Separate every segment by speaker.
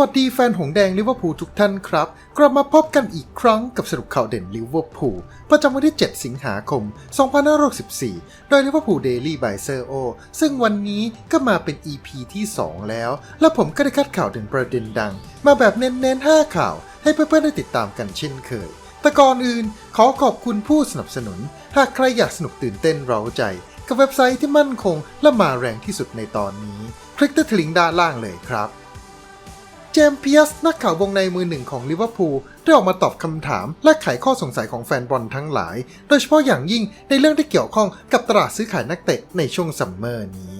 Speaker 1: สวัสดีแฟนหงแดงลิเวอร์พูลทุกท่านครับ กลับมาพบกันอีกครั้งกับสรุปข่าวเด่นลิเวอร์พูลประจำวันที่ 7 สิงหาคม 2564 โดยลิเวอร์พูลเดลี่บายเซอร์โอซึ่งวันนี้ก็มาเป็น EP ที่ 2 แล้ว และผมก็ได้คัดข่าวเด่นประเด็นดัง มาแบบเน้นๆ 5 ข่าว ให้เพื่อนๆ ได้ติดตามกันเช่นเคย แต่ก่อนอื่นขอขอบคุณผู้สนับสนุน หากใครอยากสนุกตื่นเต้นเร้าใจ กับเว็บไซต์ที่มั่นคง และมาแรงที่สุดในตอนนี้ คลิกที่ลิงก์ด้านล่างเลยครับ จมส์เพียสนักข่าววงในมือหนึ่งของลิเวอร์พูลได้ออกมาตอบคำถามและไขข้อสงสัยของแฟนบอลทั้งหลาย โดยเฉพาะอย่างยิ่งในเรื่องที่เกี่ยวข้องกับตลาดซื้อขายนักเตะในช่วงซัมเมอร์นี้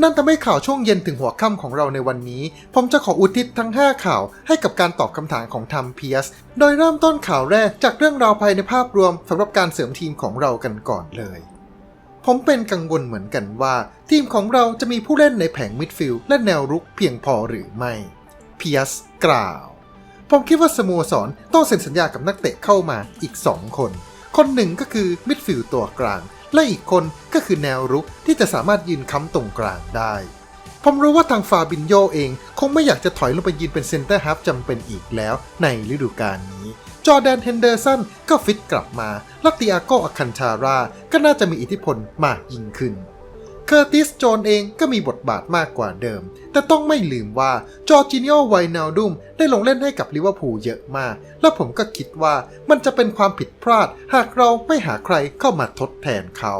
Speaker 1: นั่นทำให้ข่าวช่วงเย็นถึงหัวค่ำของเราในวันนี้ ผมจะขออุทิศทั้ง 5 ข่าวให้กับการตอบคำถามของทัมเพียส โดยเริ่มต้นข่าวแรกจากเรื่องราวภายในภาพรวมสำหรับการเสริมทีมของเรากันก่อนเลยผมเป็นกังวลเหมือนกันว่า ทีมของเราจะมีผู้เล่นในแผงมิดฟิลด์และแนวรุกเพียงพอหรือไม่ พียสกล่าว ผมคิดว่าสโมสรต้องเซ็นสัญญากับนักเตะเข้ามาอีก 2 คน คนหนึ่งก็คือมิดฟิลด์ตัวกลาง และอีกคนก็คือแนวรุกที่จะสามารถยืนค้ำตรงกลางได้ ผมรู้ว่าทางฟาบินโยเอง คงไม่อยากจะถอยลงไปยืนเป็นเซนเตอร์ฮับจำเป็นอีกแล้วในฤดูกาลนี้ จอแดนเฮนเดอร์สันก็ฟิตกลับมาและติอาโกอคันชาราก็น่าจะมีอิทธิพลมากยิ่งขึ้น เคอร์ติสโจนเองก็มีบทบาทมากกว่าเดิม แต่ต้องไม่ลืมว่าจอร์จิเนียไวนาลดุมได้ลงเล่นให้กับลิเวอร์พูลเยอะมาก และผมก็คิดว่ามันจะเป็นความผิดพลาด หากเราไม่หาใครเข้ามาทดแทนเขา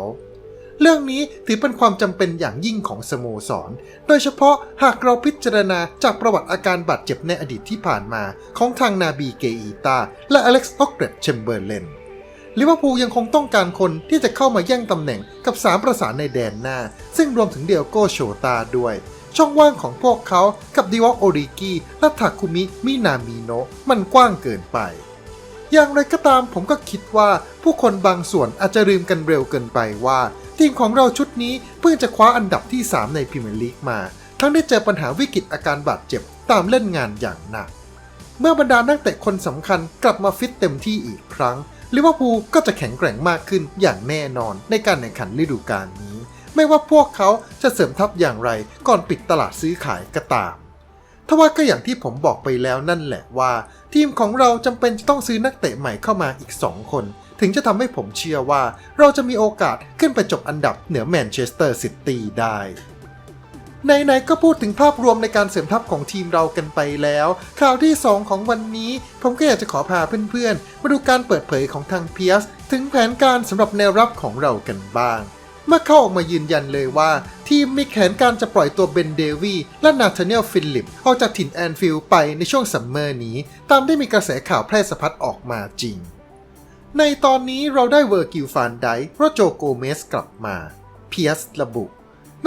Speaker 1: เรื่องนี้ถือเป็นความจำเป็นอย่างยิ่งของสโมสร โดยเฉพาะหากเราพิจารณาจากประวัติอาการบาดเจ็บในอดีตที่ผ่านมา ของทางนาบีเกอีตาและอเล็กซ์ออกเกรดเชมเบอร์เลน ลิเวอร์พูลยังคงต้องการคนที่จะเข้ามาแย่งตำแหน่งกับสามประสานในแดนหน้า ซึ่งรวมถึงเดียโกโชตาด้วย ช่องว่างของพวกเขากับดิวอกโอริกิและทาคุมิมินามิโนะมันกว้างเกินไป อย่างไรก็ตามผมก็คิดว่าผู้คนบางส่วนอาจจะลืมกันเร็วเกินไปว่า ทีมของเราชุดนี้เพิ่งจะคว้าอันดับที่ 3 ในพรีเมียร์ลีกมา ทั้งได้เจอปัญหาวิกฤตอาการบาดเจ็บตามเล่นงานอย่างหนักเมื่อบรรดานักเตะคนสำคัญกลับมาฟิตเต็มที่อีกครั้ง ลิเวอร์พูลก็จะแข็งแกร่งมากขึ้นอย่างแน่นอนในการแข่งขันฤดูกาลนี้ ไม่ว่าพวกเขาจะเสริมทัพอย่างไรก่อนปิดตลาดซื้อขายก็ตามทว่าก็อย่างที่ผมบอกไปแล้วนั่นแหละว่า ทีมของเราจำเป็นจะต้องซื้อนักเตะใหม่เข้ามาอีก 2 คน ถึงจะทำให้ผมเชื่อว่า เราจะมีโอกาสขึ้นไปจบอันดับเหนือแมนเชสเตอร์ซิตี้ได้ ไหนๆก็พูดถึงภาพรวมในการเสริมทัพของทีมเรากันไปแล้ว ข่าวที่ 2 ของวันนี้ ผมก็อยากจะขอพาเพื่อนๆ มาดูการเปิดเผยของทางเพียสถึงแผนการสำหรับแนวรับของเรากันบ้าง เมื่อเขาออกมายืนยันเลยว่า ทีมมีแผนการจะปล่อยตัวเบนเดวีและนาธาเนียลฟิลลิปออกจากถิ่นแอนฟิลด์ไปในช่วงซัมเมอร์นี้ ตามได้มีกระแสข่าวแพร่สะพัดออกมาจริง ในตอนนี้เราได้เวอร์กิลฟานไดโรโจโกเมสกลับมาเพียสระบุ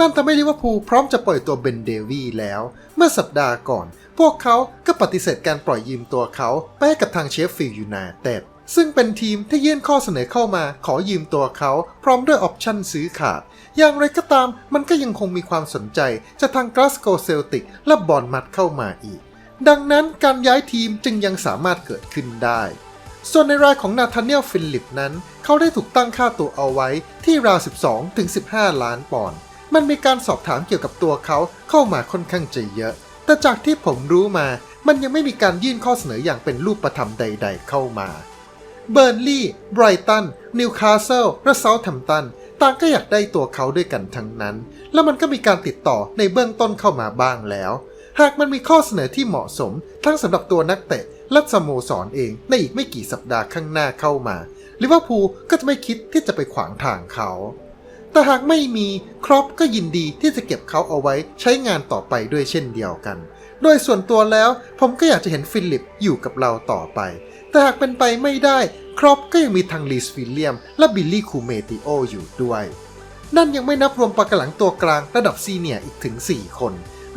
Speaker 1: นั่นทำให้ลิเวอร์พูลพร้อมจะปล่อยตัวเบนเดวีแล้ว เมื่อสัปดาห์ก่อน พวกเขาก็ปฏิเสธการปล่อยยืมตัวเขาไปให้กับทางเชฟฟิลด์ยูไนเต็ดซึ่งเป็นทีมที่ยื่นข้อเสนอเข้ามาขอยืมตัวเขาพร้อมด้วยออปชั่นซื้อขาด อย่างไรก็ตามมันก็ยังคงมีความสนใจจากทางกราสโกเซลติกและบอลมัดเข้ามาอีก ดังนั้นการย้ายทีมจึงยังสามารถเกิดขึ้นได้ ส่วนในรายของนาธานเนลฟิลิปนั้น เขาได้ถูกตั้งค่าตัวเอาไว้ที่ราว 12ถึง15 ล้านปอนด์ มันมีการสอบถามเกี่ยวกับตัวเขาเข้ามาค่อนข้างจะเยอะ แต่จากที่ผมรู้มา มันยังไม่มีการยื่นข้อเสนออย่างเป็นรูปธรรมใด ๆ เข้ามา เบิร์นลีย์ไบรตัน นิวคาสเซิล และเซาท์แฮมป์ตัน ต่างก็อยากได้ตัวเขาด้วยกันทั้งนั้น แล้วมันก็มีการติดต่อในเบื้องต้นเข้ามาบ้างแล้ว หากมันมีข้อเสนอที่เหมาะสม ทั้งสำหรับตัวนักเตะและสโมสรเองในอีกไม่กี่สัปดาห์ข้างหน้าเข้ามาลิเวอร์พูลก็จะไม่คิดที่จะไปขวางทางเขา แต่หากไม่มีครอปก็ยินดีที่จะเก็บเขาเอาไว้ใช้งานต่อไปด้วยเช่นเดียวกัน โดยส่วนตัวแล้วผมก็อยากจะเห็นฟิลิปอยู่กับเราต่อไป แต่หากเป็นไปไม่ได้ครอปก็ยังมีทางลีสฟิลเลียม และบิลลี่คูเมติโออยู่ด้วย นั่นยังไม่นับรวมปากหลังตัวกลางระดับซีเนียอีกถึง 4 คน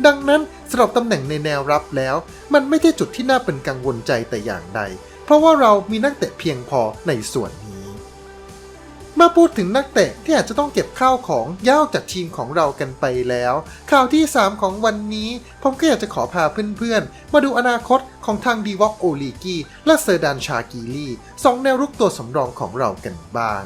Speaker 1: ดังนั้นสำหรับตำแหน่งในแนวรับแล้ว มันไม่ใช่จุดที่น่าเป็นกังวลใจแต่อย่างใด เพราะว่าเรามีนักเตะเพียงพอในส่วน เมื่อพูดถึงนักเตะที่อาจจะต้องเก็บข้าวของย้ายออกจากทีมของเรากันไปแล้ว ข่าวที่ 3 ของวันนี้ ผมก็อยากจะขอพาเพื่อนๆ มาดูอนาคตของทางดีวอกโอลีกีและเซอร์ดานชากีลีสองแนวรุกตัวสำรองของเรากันบ้าง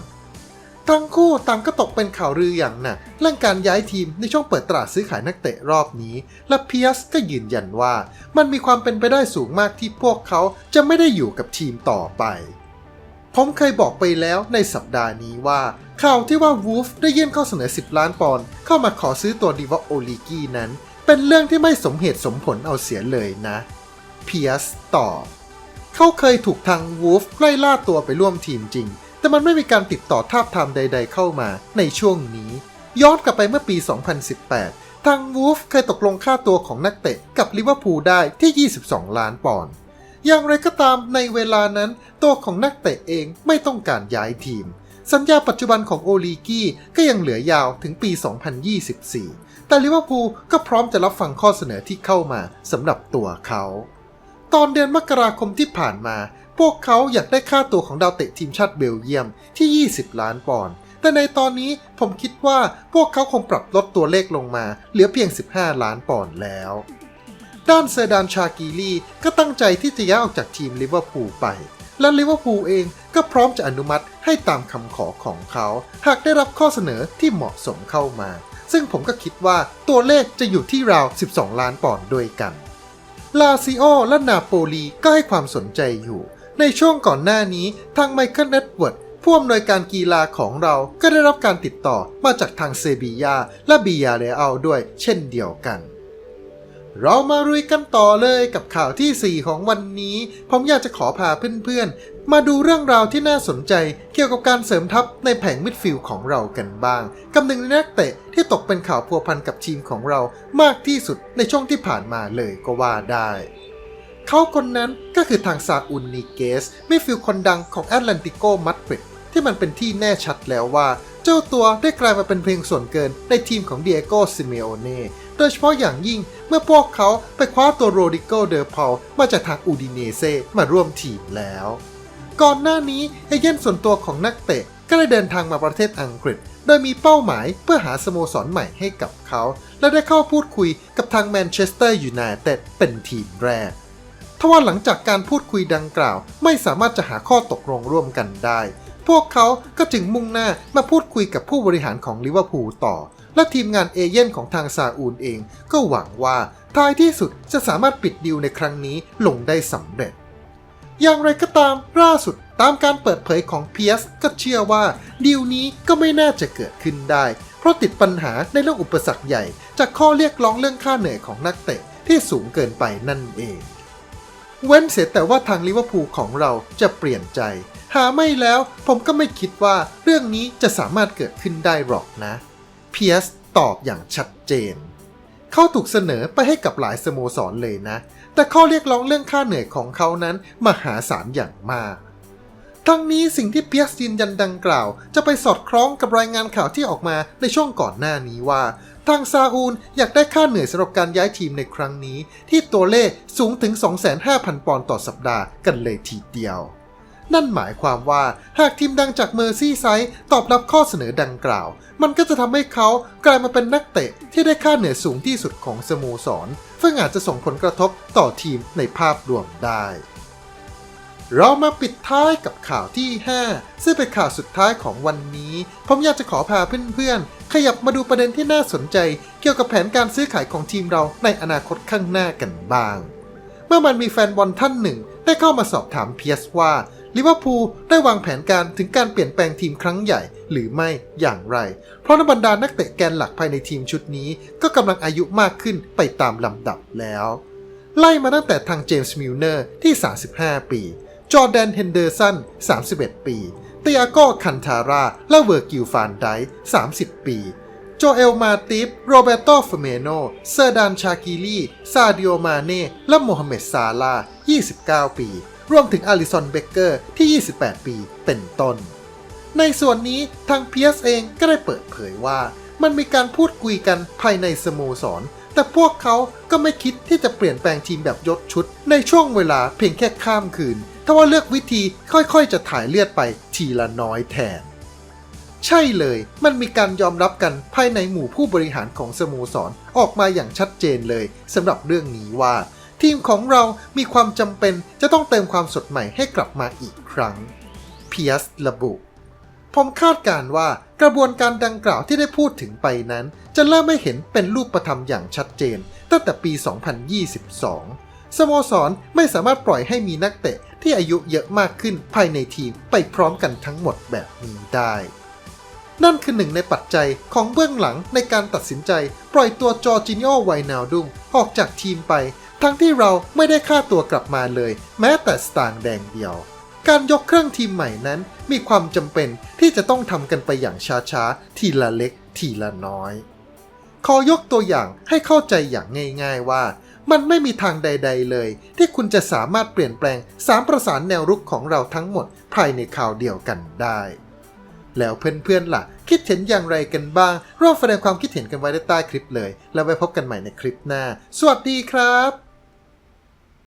Speaker 1: ทั้งคู่ต่างก็ตกเป็นข่าวลืออย่างหนักเรื่องการย้ายทีมในช่วงเปิดตลาดซื้อขายนักเตะรอบนี้ และเพียสก็ยืนยันว่า มันมีความเป็นไปได้สูงมากที่พวกเขาจะไม่ได้อยู่กับทีมต่อไป ผมเคยบอกไปแล้วในสัปดาห์นี้ว่า ข่าวที่ว่าวูฟได้ยื่นข้อเสนอ 10 ล้านปอนด์เข้ามาขอซื้อตัวดีวอโอลิกี้นั้น เป็นเรื่องที่ไม่สมเหตุสมผลเอาเสียเลยนะเพียสตอบเขาเคยถูกทางวูฟไล่ล่าตัวไปร่วมทีมจริง แต่มันไม่มีการติดต่อทาบทามใด ๆ เข้ามาในช่วงนี้ ย้อนกลับไปเมื่อปี 2018 ทางวูฟเคยตกลงค่าตัวของนักเตะกับลิเวอร์พูลได้ที่ 22 ล้านปอนด์ อย่างไรก็ตามในเวลานั้น ตัวของนักเตะเองไม่ต้องการย้ายทีม สัญญาปัจจุบันของโอลีกี้ก็ยังเหลือยาวถึงปี 2024 แต่ลิเวอร์พูลก็พร้อมจะรับฟังข้อเสนอที่เข้ามาสำหรับตัวเขา ตอนเดือนมกราคมที่ผ่านมา พวกเขาอยากได้ค่าตัวของดาวเตะทีมชาติเบลเยียมที่ 20 ล้านปอนด์แต่ในตอนนี้ผมคิดว่าพวกเขาคงปรับลดตัวเลขลงมา เหลือเพียง 15 ล้านปอนด์แล้ว ด้านเซอร์ดานชากีลีก็ตั้งใจที่จะย้ายออกจากทีมลิเวอร์พูลไป และลิเวอร์พูลเองก็พร้อมจะอนุมัติให้ตามคำขอของเขา หากได้รับข้อเสนอที่เหมาะสมเข้ามา ซึ่งผมก็คิดว่าตัวเลขจะอยู่ที่ราว 12 ล้านปอนด์ด้วยกัน ลาซิโอและนาโปลีก็ให้ความสนใจอยู่ ในช่วงก่อนหน้านี้ทางไมเคิลเน็ตเวิร์ดผู้อำนวยการกีฬาของเราก็ได้รับการติดต่อมาจากทางเซบียาและบียาเรอัลด้วยเช่นเดียวกัน เรามารุยกันต่อเลยกับข่าวที่ 4 ของวันนี้ ผมอยากจะขอพาเพื่อนๆ มาดูเรื่องราวที่น่าสนใจเกี่ยวกับการเสริมทัพในแผงมิดฟิลด์ของเรากันบ้าง กับหนึ่งในนักเตะที่ตกเป็นข่าวพัวพันกับทีมของเรามากที่สุดในช่วงที่ผ่านมาเลยก็ว่าได้ เขาคนนั้นก็คือทางซาอุนนิเกสมิดฟิลด์คนดังของแอตแลนติโกมาดริดที่มันเป็นที่แน่ชัดแล้วว่า เจ้าตัวได้กลายมาเป็นเพียงส่วนเกินในทีมของเดียโกซิเมโอเน่ โดยเฉพาะอย่างยิ่งเมื่อพวกเขาไปคว้าตัวโรดิโกเดอร์พาลมาจากทางอูดิเนเซ่มาร่วมทีมแล้ว ก่อนหน้านี้เอเย่นส่วนตัวของนักเตะก็ได้เดินทางมาประเทศอังกฤษ โดยมีเป้าหมายเพื่อหาสโมสรใหม่ให้กับเขา และได้เข้าพูดคุยกับทางแมนเชสเตอร์ยูไนเต็ดเป็นทีมแรกทว่าหลังจากการพูดคุยดังกล่าว ไม่สามารถจะหาข้อตกลงร่วมกันได้ พวกเขาก็จึงมุ่งหน้ามาพูดคุยกับผู้บริหารของลิเวอร์พูลต่อ และทีมงานเอเย่นของทางซาอูลเอง ก็หวังว่าท้ายที่สุดจะสามารถปิดดีลในครั้งนี้ลงได้สำเร็จ อย่างไรก็ตามล่าสุดตามการเปิดเผยของเพียสก็เชื่อว่าดีลนี้ก็ไม่น่าจะเกิดขึ้นได้ เพราะติดปัญหาในเรื่องอุปสรรคใหญ่ จากข้อเรียกร้องเรื่องค่าเหนื่อยของนักเตะที่สูงเกินไปนั่นเอง เว้นเสียแต่ว่าทางลิเวอร์พูลของเราจะเปลี่ยนใจ หาไม่แล้วผมก็ไม่คิดว่าเรื่องนี้จะสามารถเกิดขึ้นได้หรอกนะ พียสตอบอย่างชัดเจน เขาถูกเสนอไปให้กับหลายสโมสรเลยนะ แต่ข้อเรียกร้องเรื่องค่าเหนื่อยของเขานั้นมหาศาลอย่างมาก ทั้งนี้สิ่งที่เปียสยืนยันดังกล่าว จะไปสอดคล้องกับรายงานข่าวที่ออกมาในช่วงก่อนหน้านี้ว่า ทางซาอูลอยากได้ค่าเหนื่อยสำหรับการย้ายทีมในครั้งนี้ ที่ตัวเลขสูงถึง 25,000 ปอนด์ต่อสัปดาห์กันเลยทีเดียว นั่นหมายความว่าหากทีมดังจากเมอร์ซี่ไซด์ตอบรับข้อเสนอดังกล่าว มันก็จะทำให้เขากลายมาเป็นนักเตะที่ได้ค่าเหนื่อยสูงที่สุดของสโมสรซึ่งอาจจะส่งผลกระทบต่อทีมในภาพรวมได้ เรามาปิดท้ายกับข่าวที่ 5 ซึ่งเป็นข่าวสุดท้ายของวันนี้ ผมอยากจะขอพาเพื่อนๆ ขยับมาดูประเด็นที่น่าสนใจ เกี่ยวกับแผนการซื้อขายของทีมเราในอนาคตข้างหน้ากันบ้าง เมื่อมันมีแฟนบอลท่านหนึ่ง ได้เข้ามาสอบถามเพียสว่า ลิเวอร์พูลได้วางแผนการถึงการเปลี่ยนแปลงทีมครั้งใหญ่หรือไม่อย่างไร เพราะนบรรดานักเตะแกนหลักภายในทีมชุดนี้ ก็กำลังอายุมากขึ้นไปตามลำดับแล้ว ไล่มาตั้งแต่ทางเจมส์มิลเนอร์ที่ 35 ปี จอร์แดนเฮนเดอร์สัน 31 ปี เตียโกคันทาร่าและเวอร์กิลฟานได30 ปีโจเอลมาติฟ โรเบโตเฟเมโน เซอร์ดานชากิลีซาดิโอมาเน่ และโมฮัมเหม็ดซาลา 29 ปี รวมถึงอาริสันเบเกอร์ที่ 28 ปีเป็นต้น ในส่วนนี้ทางเพียสเองก็ได้เปิดเผยว่า มันมีการพูดคุยกันภายในสโมสร แต่พวกเขาก็ไม่คิดที่จะเปลี่ยนแปลงทีมแบบยศชุด ในช่วงเวลาเพียงแค่ข้ามคืนถ้าว่าเลือกวิธีค่อยๆ จะถ่ายเลือดไปทีละน้อยแทน ใช่เลย มันมีการยอมรับกันภายในหมู่ผู้บริหารของสโมสรออกมาอย่างชัดเจนเลยสำหรับเรื่องนี้ว่า ทีมของเรามีความจำเป็นจะต้องเติมความสดใหม่ให้กลับมาอีกครั้งเพียสระบุ ผมคาดการณ์ว่ากระบวนการดังกล่าวที่ได้พูดถึงไปนั้น จะเริ่มไม่เห็นเป็นรูปธรรมอย่างชัดเจน ตั้งแต่ปี 2022 สโมสรไม่สามารถปล่อยให้มีนักเตะที่อายุเยอะมากขึ้นภายในทีมไปพร้อมกันทั้งหมดแบบนี้ได้ นั่นคือหนึ่งในปัจจัยของเบื้องหลังในการตัดสินใจ ปล่อยตัวจอร์จินิโอไวนาลดุมออกจากทีมไป ทั้งที่เราไม่ได้ค่าตัวกลับมาเลย แม้แต่สตางค์แดงเดียว การยกเครื่องทีมใหม่นั้นมีความจำเป็นที่จะต้องทำกันไปอย่างช้าๆ ทีละเล็กทีละน้อย ขอยกตัวอย่างให้เข้าใจอย่างง่าย ๆว่า มันไม่มีทางใด ๆเลย ที่คุณจะสามารถเปลี่ยนแปลงสามประสานแนวรุกของเราทั้งหมดภายในข่าวเดียวกันได้ แล้วเพื่อนๆล่ะ คิดเห็นอย่างไรกันบ้างร่วมแสดงความคิดเห็นกันไว้ใต้คลิปเลย แล้วไว้พบกันใหม่ในคลิปหน้า สวัสดีครับ